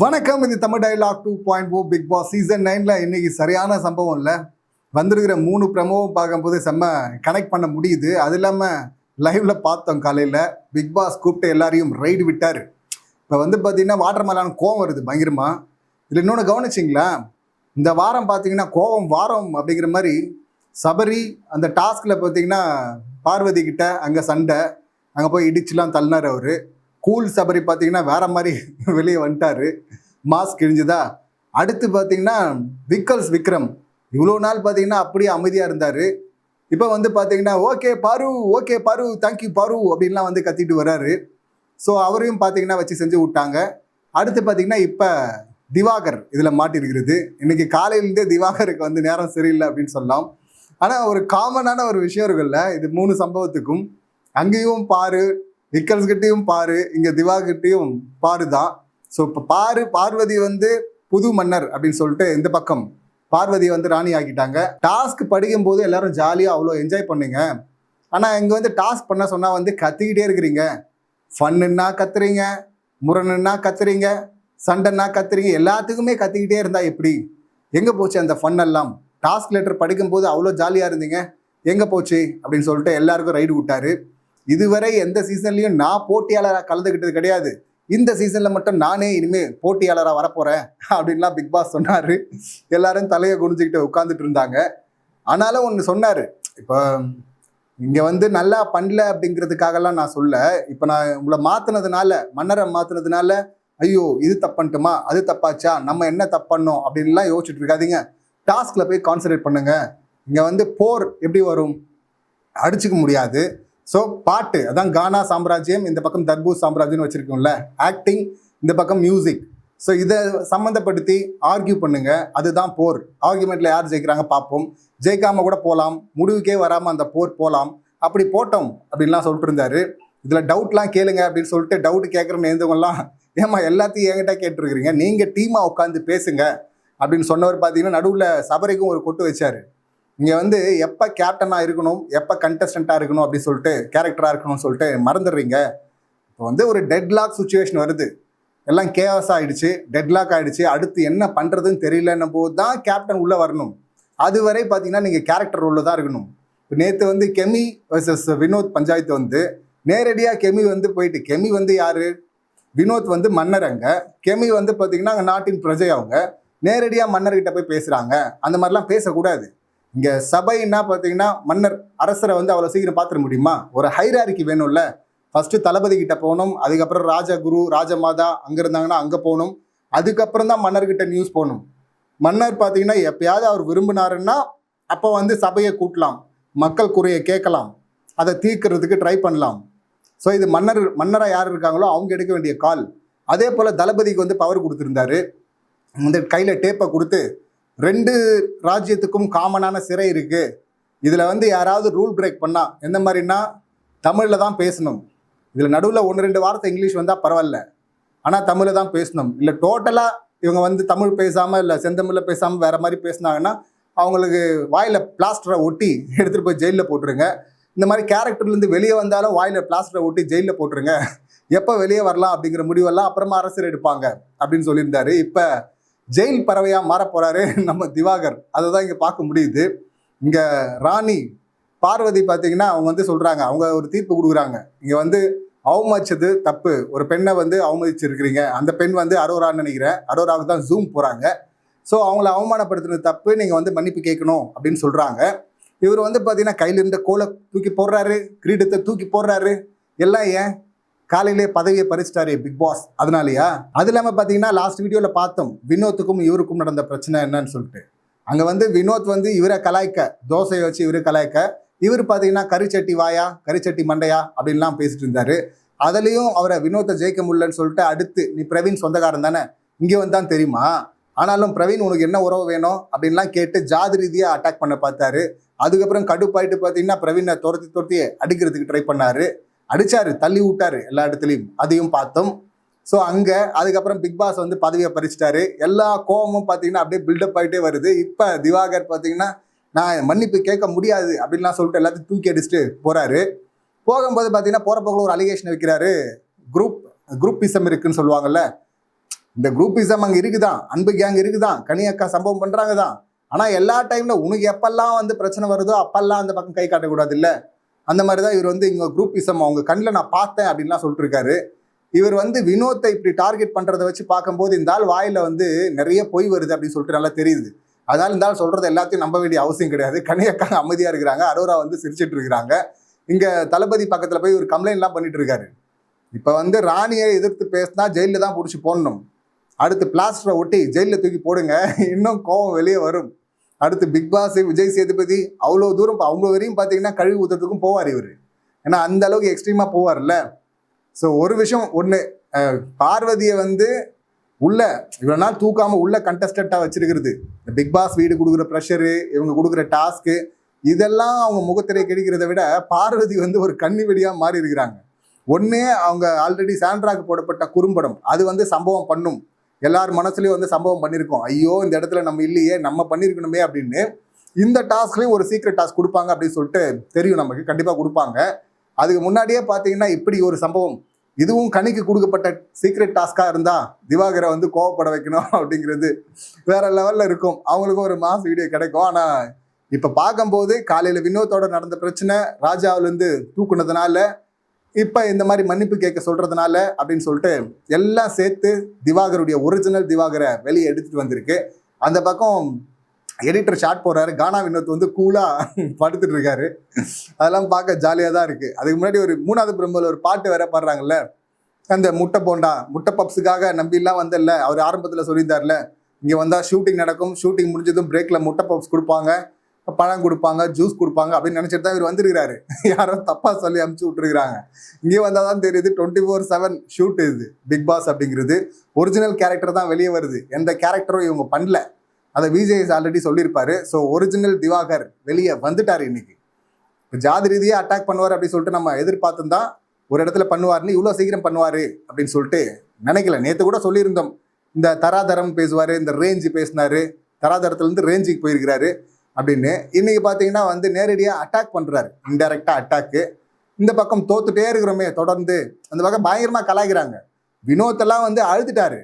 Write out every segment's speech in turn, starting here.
வணக்கம் இது Tamil dialogue two point O big boss season நைனில் இன்னைக்கு சரியான சம்பவம் இல்லை. வந்திருக்கிற மூணு ப்ரமோவும் பார்க்கும்போது செம்ம கனெக்ட் பண்ண முடியுது. அது இல்லாமல் லைவ்ல பார்த்தோம் காலையில். பிக் பாஸ் கூப்பிட்டு எல்லாரையும் ரைடு விட்டார். இப்போ வந்து பார்த்தீங்கன்னா வாட்டர் மேலான கோவம் வருது பயங்கரமாக இதில் இன்னொன்று கவனிச்சிங்களா? இந்த வாரம் பார்த்தீங்கன்னா கோவம் வாரம் அப்படிங்கிற மாதிரி சபரி அந்த டாஸ்கில் பார்த்தீங்கன்னா பார்வதி கிட்ட அங்கே சண்டை. அங்கே போய் இடிச்சுலாம் தள்ளினார் அவர். கூல் சபரி பார்த்தீங்கன்னா வேற மாதிரி வெளியே வந்துட்டாரு. மாஸ்க் கிழிஞ்சுதா அடுத்து பார்த்தீங்கன்னா விக்கல்ஸ் விக்ரம். இவ்வளோ நாள் பார்த்தீங்கன்னா அப்படியே அமைதியாக இருந்தார். இப்போ வந்து பார்த்தீங்கன்னா ஓகே பாரு ஓகே பாரு தேங்க்யூ பாரு அப்படின்லாம் வந்து கத்திட்டு வர்றாரு ஸோ அவரையும் பார்த்தீங்கன்னா வச்சு செஞ்சு விட்டாங்க. அடுத்து பார்த்தீங்கன்னா இப்போ திவாகர் இதில் மாட்டிருக்கிறது இன்னைக்கு காலையிலேருந்தே திவாகருக்கு வந்து நேரம் சரியில்லை அப்படின்னு சொல்லலாம். ஆனால் ஒரு காமனான ஒரு விஷயம் இருக்குல்ல இது மூணு சம்பவத்துக்கும். அங்கேயும் பாரு விக்கல்ஸ் கிட்டேயும் பாரு இங்கே திவாகிட்டையும் பாரு தான் ஸோ இப்போ பாரு பார்வதி வந்து புது மன்னர் அப்படின்னு சொல்லிட்டு இந்த பக்கம் பார்வதி வந்து ராணி ஆக்கிட்டாங்க. டாஸ்க் படிக்கும் போது எல்லாரும் ஜாலியாக அவ்வளோ என்ஜாய் பண்ணுங்க. ஆனால் இங்கே வந்து டாஸ்க் பண்ண சொன்னால் வந்து கத்திக்கிட்டே இருக்கிறீங்க. ஃபன்னுன்னா கத்துறீங்க முரணுன்னா கத்துறீங்க சண்டைன்னா கத்துறீங்க எல்லாத்துக்குமே கத்திக்கிட்டே இருந்தால் எப்படி? எங்கே போச்சு அந்த ஃபன் எல்லாம்? டாஸ்க் லெட்டர் படிக்கும்போது அவ்வளோ ஜாலியாக இருந்தீங்க. எங்கே போச்சு? அப்படின்னு சொல்லிட்டு எல்லாருக்கும் ரைடு விட்டாரு. இதுவரை எந்த சீசன்லையும் நான் போட்டியாளராக கலந்துக்கிட்டது கிடையாது. இந்த சீசனில் மட்டும் நானே இனிமேல் போட்டியாளராக வரப்போகிறேன் அப்படின்லாம் பிக் பாஸ் சொன்னார். எல்லாரும் தலையை குனிஞ்சுக்கிட்டு உட்காந்துட்டு இருந்தாங்க. ஆனாலும் ஒன்று சொன்னார். இப்போ இங்கே வந்து நல்லா பண்ணல அப்படிங்கிறதுக்காகலாம் நான் சொல்ல இப்போ நான் உங்களை மாற்றினதுனால மன்னரை மாற்றினதுனால ஐயோ இது தப்பன்ட்டுமா? அது தப்பாச்சா? நம்ம என்ன தப்பண்ணோம் அப்படின்லாம் யோசிச்சுட்டு இருக்காதீங்க. டாஸ்கில் போய் கான்சன்ட்ரேட் பண்ணுங்க. இங்கே வந்து போர் எப்படி வரும்? அடிச்சுக்க முடியாது. ஸோ பாட்டு அதான் கானா சாம்ராஜ்யம் இந்த பக்கம் தர்பூஸ் சாம்ராஜ்யம்னு வச்சுருக்கோம்ல ஆக்டிங் இந்த பக்கம் மியூசிக் ஸோ இதை சம்மந்தப்படுத்தி ஆர்கியூ பண்ணுங்க அதுதான் போர். ஆர்கியூமெண்ட்டில் யார் ஜெயிக்கிறாங்க பார்ப்போம். ஜெயிக்காமல் கூட போகலாம் முடிவுக்கே வராமல் அந்த போர் போகலாம் அப்படி போட்டோம் அப்படின்லாம் சொல்லிட்டு இருந்தாரு. இதில் டவுட்லாம் கேளுங்க அப்படின்னு சொல்லிட்டு டவுட் கேட்குறேன்னு எழுந்தவங்கலாம் ஏமா எல்லாத்தையும் என்கிட்ட கேட்டுருக்கிறீங்க. நீங்கள் டீமாக உட்காந்து பேசுங்க அப்படின்னு சொன்னவர் பார்த்தீங்கன்னா நடுவில் சபரிக்கும் ஒரு கொட்டு வச்சார். இங்கே வந்து எப்போ கேப்டனாக இருக்கணும் எப்போ கண்டஸ்டண்ட்டாக இருக்கணும் அப்படின்னு சொல்லிட்டு கேரக்டராக இருக்கணும்னு சொல்லிட்டு மறந்துடுறீங்க. இப்போ வந்து ஒரு டெட்லாக் சுச்சுவேஷன் வருது. எல்லாம் கேவஸ் ஆகிடுச்சு டெட்லாக் ஆகிடுச்சு அடுத்து என்ன பண்ணுறதுன்னு தெரியலன்னும் போது தான் கேப்டன் உள்ளே வரணும். அதுவரை பார்த்தீங்கன்னா நீங்கள் கேரக்டர் ரோலில் தான் இருக்கணும். இப்போ நேற்று வந்து கெமி வர்சஸ் வினோத் பஞ்சாயத்து வந்து நேரடியாக கெமி வந்து போயிட்டு கெமி வந்து யார்? வினோத் வந்து மன்னர் அங்கே. கெமி வந்து பார்த்தீங்கன்னா அங்கே நாட்டின் பிரஜை அவங்க. நேரடியாக மன்னர்கிட்ட போய் பேசுகிறாங்க அந்த மாதிரிலாம் பேசக்கூடாது. இங்கே சபைன்னா பார்த்தீங்கன்னா மன்னர் அரசரை வந்து அவ்வளோ சீக்கிரம் பார்த்துட முடியுமா? ஒரு ஹைராரிக்கு வேணும்ல. ஃபர்ஸ்ட் தளபதி கிட்ட போகணும் அதுக்கப்புறம் ராஜகுரு ராஜமாதா அங்கே இருந்தாங்கன்னா அங்கே போகணும். அதுக்கப்புறம் தான் மன்னர்கிட்ட நியூஸ் போகணும். மன்னர் பார்த்தீங்கன்னா எப்பயாவது அவர் விரும்பினாருன்னா அப்போ வந்து சபையை கூட்டலாம். மக்கள் குறையை கேட்கலாம். அதை தீர்க்கறதுக்கு ட்ரை பண்ணலாம். ஸோ இது மன்னர் மன்னராக யார் இருக்காங்களோ அவங்க எடுக்க வேண்டிய கால் அதே போல் தளபதிக்கு வந்து பவர் கொடுத்துருந்தாரு. வந்து கையில் டேப்பை கொடுத்து ரெண்டு ராஜ்யத்துக்கும் காமனான சிறை இருக்கு. இதில் வந்து யாராவது ரூல் பிரேக் பண்ணா எந்த மாதிரின்னா தமிழில் தான் பேசணும். இதில் நடுவில் ஒன்று ரெண்டு வார்த்தை இங்கிலீஷ் வந்தால் பரவாயில்ல. ஆனால் தமிழில் தான் பேசணும். இல்லை டோட்டலாக இவங்க வந்து தமிழ் பேசாமல் இல்லை செந்தமிழில் பேசாமல் வேறு மாதிரி பேசினாங்கன்னா அவங்களுக்கு வாயில் பிளாஸ்டரை ஒட்டி எடுத்துகிட்டு போய் ஜெயிலில் போட்டுருங்க. இந்த மாதிரி கேரக்டர்லேருந்து வெளியே வந்தாலும் வாயில் பிளாஸ்டரை ஒட்டி ஜெயிலில் போட்டுருங்க. எப்போ வெளியே வரலாம் அப்படிங்கிற முடிவெல்லாம் அப்புறமா அரசர் எடுப்பாங்க அப்படின்னு சொல்லியிருந்தாரு. இப்போ ஜெயில் பறவையாக மாறப்போகிறாரு நம்ம திவாகர். அதை தான் இங்கே பார்க்க முடியுது. இங்கே ராணி பார்வதி பார்த்தீங்கன்னா அவங்க வந்து சொல்கிறாங்க அவங்க ஒரு தீர்ப்பு கொடுக்குறாங்க. இங்கே வந்து அவமதிச்சது தப்பு. ஒரு பெண்ணை வந்து அவமதிச்சிருக்கிறீங்க. அந்த பெண் வந்து அரோரான்னு நினைக்கிறேன். அரோராவுக்கு தான் ஜூம் போகிறாங்க ஸோ அவங்கள அவமானப்படுத்தினது தப்பு. நீங்கள் வந்து மன்னிப்பு கேட்கணும் அப்படின்னு சொல்கிறாங்க இவர் வந்து பார்த்தீங்கன்னா கையில் இருந்த கோலை தூக்கி போடுறாரு. கிரீடத்தை தூக்கி போடுறாரு. எல்லாம் ஏன்? காலையிலே பதவியை பறிச்சிட்டாரு பிக் பாஸ் அதனாலயா? அது இல்லாமல் பார்த்தீங்கன்னா லாஸ்ட் வீடியோவில் பார்த்தோம். வினோத்துக்கும் இவருக்கும் நடந்த பிரச்சனை என்னன்னு சொல்லிட்டு. அங்கே வந்து வினோத் வந்து இவரை கலாய்க்க தோசையை வச்சு இவரை கலாய்க்க இவர் பார்த்தீங்கன்னா கரிச்சட்டி வாயா கரிச்சட்டி மண்டையா அப்படின்லாம் பேசிட்டு இருந்தாரு. அதுலேயும் அவரை வினோத்தை ஜெயிக்க முடியலன்னு சொல்லிட்டு அடுத்து நீ பிரவீன் சொந்தக்காரன் தானே? இங்கே வந்தான் தெரியுமா? ஆனாலும் பிரவீன் உனக்கு என்ன உறவு வேணும்? அப்படின்லாம் கேட்டு ஜாதி ரீதியாக அட்டாக் பண்ண பார்த்தாரு. அதுக்கப்புறம் கடுப்பாயிட்டு பார்த்தீங்கன்னா பிரவீனை துரத்தி துரத்தி அடிக்கிறதுக்கு ட்ரை பண்ணாரு. அடிச்சாரு தள்ளி விட்டாரு எல்லா இடத்துலையும். அதையும் பார்த்தோம். ஸோ அங்கே அதுக்கப்புறம் பிக் பாஸ் வந்து பதவியை பறிச்சிட்டாரு. எல்லா கோபமும் பார்த்தீங்கன்னா அப்படியே பில்டப் ஆகிட்டே வருது. இப்போ திவாகர் பார்த்தீங்கன்னா நான் மன்னிப்பு கேட்க முடியாது அப்படின்லாம் சொல்லிட்டு எல்லாத்தையும் தூக்கி அடிச்சுட்டு போகிறாரு போகும்போது பார்த்தீங்கன்னா போகிற போக்கில் ஒரு அலிகேஷன் வைக்கிறாரு. குரூப் குரூப்பிசம் இருக்குன்னு சொல்லுவாங்கல்ல. இந்த குரூப்பிசம் அங்கே இருக்குதான். அன்பு கேங் இருக்குதான். கனி அக்கா சம்பவம் பண்ணுறாங்க தான் ஆனால் எல்லா டைமில் உனக்கு எப்பெல்லாம் வந்து பிரச்சனை வருதோ அப்பெல்லாம் அந்த பக்கம் கை காட்டக்கூடாது இல்லை. அந்த மாதிரி தான் இவர் வந்து இங்க குரூப்பிசம் அவங்க கண்ணில் நான் பார்த்தேன் அப்படின்லாம் சொல்லிட்டுருக்காரு. இவர் வந்து வினோத்தை இப்படி டார்கெட் பண்ணுறதை வச்சு பார்க்கும்போது இந்த ஆள் வாயில் வந்து நிறைய பொய் வருது அப்படின்னு சொல்லிட்டு நல்லா தெரியுது. அதனால் இந்த ஆள் சொல்கிறது எல்லாத்தையும் நம்ப வேண்டிய அவசியம் கிடையாது. கனியக்கா அமைதியாக இருக்கிறாங்க. அரோரா வந்து சிரிச்சிட்டு இருக்கிறாங்க. இங்கே தளபதி பக்கத்தில் போய் ஒரு கம்ப்ளைண்ட்லாம் பண்ணிட்டு இருக்காரு. இப்போ வந்து ராணியை எதிர்த்து பேசினா ஜெயிலில் தான் பிடிச்சி போடணும். அடுத்து பிளாஸ்டரை ஒட்டி ஜெயிலில் தூக்கி போடுங்க. இன்னும் கோவம் வெளியே வரும். அடுத்து பிக் பாஸ் விஜய் சேதுபதி அவ்வளோ தூரம் அவங்க வரையும் பார்த்தீங்கன்னா கழுவி ஊத்துறதுக்கும் போவார் இவர். ஏன்னா அந்த அளவுக்கு எக்ஸ்ட்ரீமாக போவார்ல ஸோ ஒரு விஷயம் ஒன்று பார்வதியை வந்து உள்ள இவ்வளோ நாள் தூக்காமல் உள்ள கண்டஸ்டண்ட்டாக வச்சிருக்கிறது. இந்த பிக் பாஸ் வீடு கொடுக்குற ப்ரெஷரு இவங்க கொடுக்குற டாஸ்க்கு இதெல்லாம் அவங்க முகத்திரை கிடைக்கிறத விட பார்வதி வந்து ஒரு கண்ணி வெடியாக மாறி இருக்கிறாங்க ஒன்று அவங்க ஆல்ரெடி சாண்ட்ராக்கு போடப்பட்ட குறும்படம். அது வந்து சம்பவம் பண்ணும். எல்லார் மனசுலையும் வந்து சம்பவம் பண்ணியிருக்கோம் ஐயோ இந்த இடத்துல நம்ம இல்லையே நம்ம பண்ணியிருக்கணுமே அப்படின்னு இந்த டாஸ்க்லேயும் ஒரு சீக்ரெட் டாஸ்க் கொடுப்பாங்க அப்படின்னு சொல்லிட்டு தெரியும் நமக்கு. கண்டிப்பாக கொடுப்பாங்க. அதுக்கு முன்னாடியே பார்த்தீங்கன்னா இப்படி ஒரு சம்பவம். இதுவும் கணிக்கு கொடுக்கப்பட்ட சீக்ரெட் டாஸ்காக இருந்தால் திவாகரை வந்து கோவப்பட வைக்கணும் அப்படிங்கிறது வேற லெவலில் இருக்கும். அவங்களுக்கும் ஒரு மாஸ் வீடியோ கிடைக்கும். ஆனால் இப்போ பார்க்கும்போது காலையில் வினோத்தோட நடந்த பிரச்சனை ராஜாவிலேருந்து தூக்குனதுனால இப்போ இந்த மாதிரி மன்னிப்பு கேட்க சொல்கிறதுனால அப்படின்னு சொல்லிட்டு எல்லாம் சேர்த்து திவாகருடைய ஒரிஜினல் திவாகரை வெளியே எடுத்துகிட்டு வந்திருக்கு. அந்த பக்கம் எடிட்டர் ஷாட் போடுறாரு கானா வினோத் வந்து கூலாக படுத்துட்டு இருக்காரு. அதெல்லாம் பார்க்க ஜாலியாக தான் இருக்குது அதுக்கு முன்னாடி ஒரு மூணாவது பிரம்மல ஒரு பாட்டு வேற பாடுறாங்கல்ல. அந்த முட்டை போண்டா முட்டை பப்ஸுக்காக நம்பிலாம் வந்தல அவர் ஆரம்பத்தில் சொல்லியிருந்தார்ல இங்கே வந்தால் ஷூட்டிங் நடக்கும். ஷூட்டிங் முடிஞ்சதும் பிரேக்கில் முட்டை பப்ஸ் கொடுப்பாங்க. பழம் கொடுப்பாங்க ஜூஸ் கொடுப்பாங்க அப்படின்னு நினச்சிட்டு தான் இவர் வந்திருக்கிறாரு. யாரோ தப்பாக சொல்லி அமுச்சு விட்டுருக்குறாங்க. இங்கே வந்தால் தான் தெரியுது டுவெண்ட்டி ஃபோர் செவன் ஷூட் இது பிக் பாஸ் அப்படிங்கிறது. ஒரிஜினல் கேரக்டர் தான் வெளியே வருது. எந்த கேரக்டரும் இவங்க பண்ணல. அதை விஜய் ஆல்ரெடி சொல்லியிருப்பாரு. ஸோ ஒரிஜினல் திவாகர் வெளியே வந்துட்டார் இன்னைக்கு. ஜாதி ரீதியாக அட்டாக் பண்ணுவார் அப்படின்னு சொல்லிட்டு நம்ம எதிர்பார்த்துருந்தா ஒரு இடத்துல பண்ணுவார்னு இவ்வளோ சீக்கிரம் பண்ணுவார் அப்படின்னு சொல்லிட்டு நினைக்கல. நேற்று கூட சொல்லியிருந்தோம். இந்த தராதரம் பேசுவார் இந்த ரேஞ்சு பேசினார். தராதரத்துலேருந்து ரேஞ்சுக்கு போயிருக்கிறாரு. அப்படின்னு இன்னைக்கு பார்த்தீங்கன்னா வந்து நேரடியாக அட்டாக் பண்ணுறாரு இன்டெரக்டாக அட்டாக்கு இந்த பக்கம் தோத்துட்டே இருக்கிறோமே தொடர்ந்து. அந்த பக்கம் பயங்கரமாக கலாய்க்கிறாங்க. வினோத்தெல்லாம் வந்து அழுதுட்டாரு.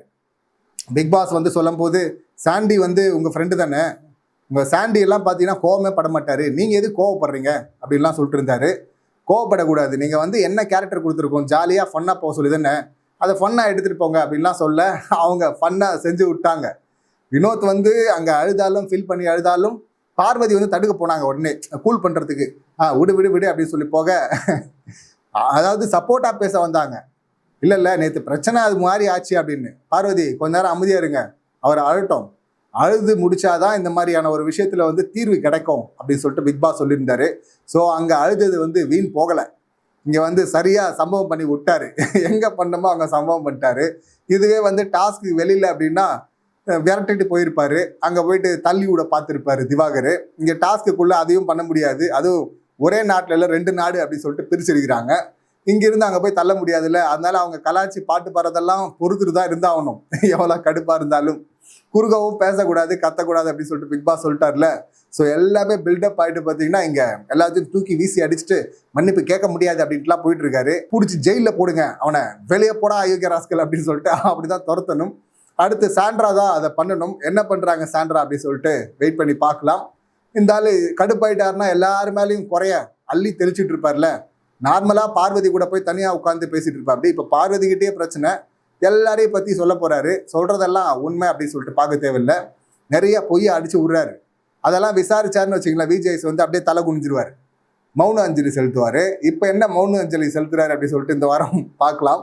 பிக் பாஸ் வந்து சொல்லும்போது சாண்டி வந்து உங்கள் ஃப்ரெண்டு தானே? உங்கள் சாண்டி எல்லாம் பார்த்தீங்கன்னா கோவமே பட மாட்டாரு. நீங்கள் எது கோவப்படுறீங்க? அப்படின்லாம் சொல்லிட்டு இருந்தாரு. கோவப்படக்கூடாது. நீங்கள் வந்து என்ன கேரக்டர் கொடுத்துருக்கோம்? ஜாலியாக ஃபன்னாக போக சொல்லி தானே? அதை ஃபன்னாக எடுத்துகிட்டு போங்க அப்படின்லாம் சொல்ல அவங்க ஃபன்னாக செஞ்சு விட்டாங்க. வினோத் வந்து அங்கே அழுதாலும் ஃபீல் பண்ணி அழுதாலும் பார்வதி வந்து தடுக்க போனாங்க உடனே. கூல் பண்ணுறதுக்கு ஆ விடு விடு விடு அப்படின்னு சொல்லி போக. அதாவது சப்போர்ட்டாக பேச வந்தாங்க. இல்லை இல்லை நேற்று பிரச்சனை அது மாதிரி ஆச்சு அப்படின்னு. பார்வதி கொஞ்ச நேரம் அமைதியாக இருங்க. அவர் அழட்டும். அழுது முடிச்சாதான் இந்த மாதிரியான ஒரு விஷயத்துல வந்து தீர்வு கிடைக்கும் அப்படின்னு சொல்லிட்டு பிக் பாஸ் சொல்லியிருந்தாரு. ஸோ அங்கே அழுதது வந்து வீண் போகலை. இங்கே வந்து சரியாக சம்பவம் பண்ணி விட்டாரு. எங்கே பண்ணமோ அங்கே சம்பவம் பண்ணிட்டாரு. இதுவே வந்து டாஸ்க்கு வெளியில் அப்படின்னா விரட்டிட்டு போயிருப்பாரு. அங்கே போயிட்டு தள்ளி விட பார்த்துருப்பாரு திவாகர். இங்கே டாஸ்க்குள்ளே அதையும் பண்ண முடியாது. அதுவும் ஒரே நாட்டில் இல்லை ரெண்டு நாடு அப்படின்னு சொல்லிட்டு பிரிச்சிருக்கிறாங்க. இங்கிருந்து அங்கே போய் தள்ள முடியாதுல்ல. அதனால அவங்க கலாச்சி பாட்டு பாடுறதெல்லாம் பொறுத்துட்டு தான் இருந்தாகணும். எவ்வளோ கடுப்பாக இருந்தாலும். குறுகவும் பேசக்கூடாது கத்தக்கூடாது அப்படின்னு சொல்லிட்டு பிக் பாஸ் சொல்லிட்டார்ல. ஸோ எல்லாமே பில்டப் ஆகிட்டு பார்த்தீங்கன்னா இங்கே எல்லாத்தையும் தூக்கி வீசி அடிச்சுட்டு மன்னிப்பு கேட்க முடியாது அப்படின்ட்டுலாம் போயிட்டு இருக்காரு. பிடிச்சி ஜெயிலில் போடுங்க. அவனை வெளியே போடா அயோக்கிய ராஸ்கல் அப்படின்னு சொல்லிட்டு அப்படிதான் துரத்தணும். அடுத்து சாண்ட்ரா தான் அதை பண்ணணும். என்ன பண்ணுறாங்க சாண்ட்ரா அப்படின்னு சொல்லிட்டு வெயிட் பண்ணி பார்க்கலாம். இந்த ஆள் கடுப்பாயிட்டாருன்னா எல்லாரு மேலேயும் குறைய அள்ளி தெளிச்சுட்டு இருப்பார்ல. நார்மலாக பார்வதி கூட போய் தனியாக உட்காந்து பேசிகிட்டு இருப்பார் அப்படி இப்போ பார்வதிக்கிட்டே பிரச்சனை. எல்லாரையும் பற்றி சொல்ல போகிறாரு சொல்கிறதெல்லாம் உண்மை அப்படின்னு சொல்லிட்டு பார்க்க தேவையில்லை. நிறைய பொய்யை அடித்து விடுறாரு. அதெல்லாம் விசாரிச்சாருன்னு வச்சுங்களேன் விஜய்ஸ் வந்து அப்படியே தலை குனிஞ்சிருவார். மௌன அஞ்சலி செலுத்துவார். இப்போ என்ன மௌன அஞ்சலி செலுத்துறாரு அப்படின்னு சொல்லிட்டு இந்த வாரம் பார்க்கலாம்.